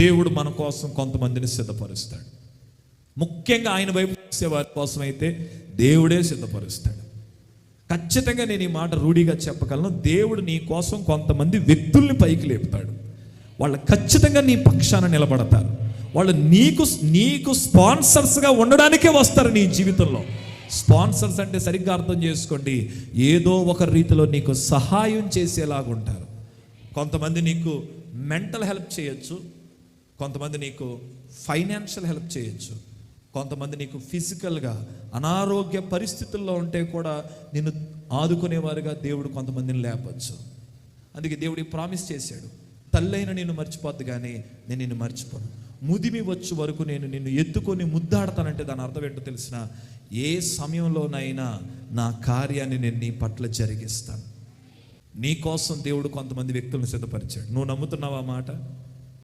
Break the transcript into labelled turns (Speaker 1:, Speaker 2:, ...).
Speaker 1: దేవుడు మన కోసం కొంతమందిని సిద్ధపరుస్తాడు. ముఖ్యంగా ఆయన వైపు చూసే వారి కోసం అయితే దేవుడే సిద్ధపరుస్తాడు. ఖచ్చితంగా నేను ఈ మాట రూఢిగా చెప్పగలను. దేవుడు నీ కోసం కొంతమంది వ్యక్తుల్ని పైకి లేపుతాడు. వాళ్ళు ఖచ్చితంగా నీ పక్షాన నిలబడతారు. వాళ్ళు నీకు నీకు స్పాన్సర్స్గా ఉండడానికే వస్తారు నీ జీవితంలో. స్పాన్సర్స్ అంటే సరిగ్గా అర్థం చేసుకోండి. ఏదో ఒక రీతిలో నీకు సహాయం చేసేలాగా ఉంటారు కొంతమంది నీకు మెంటల్ హెల్ప్ చేయొచ్చు. కొంతమంది నీకు ఫైనాన్షియల్ హెల్ప్ చేయొచ్చు. కొంతమంది నీకు ఫిజికల్గా అనారోగ్య పరిస్థితుల్లో ఉంటే కూడా నిన్ను ఆదుకునేవారుగా దేవుడు కొంతమందిని లేపచ్చు. అందుకే దేవుడు ప్రామిస్ చేశాడు. తల్లైన నిన్ను మర్చిపోద్దు కానీ నేను నిన్ను మర్చిపోను. ముదిమి వచ్చు వరకు నేను నిన్ను ఎత్తుకొని ముద్దాడతానంటే దాని అర్థం ఏంటో తెలిసిన ఏ సమయంలోనైనా నా కార్యాన్ని నేను నీ పట్ల జరిగిస్తాను. నీ కోసం దేవుడు కొంతమంది వ్యక్తులను సిద్ధపరిచాడు. నువ్వు నమ్ముతున్నావా మాట?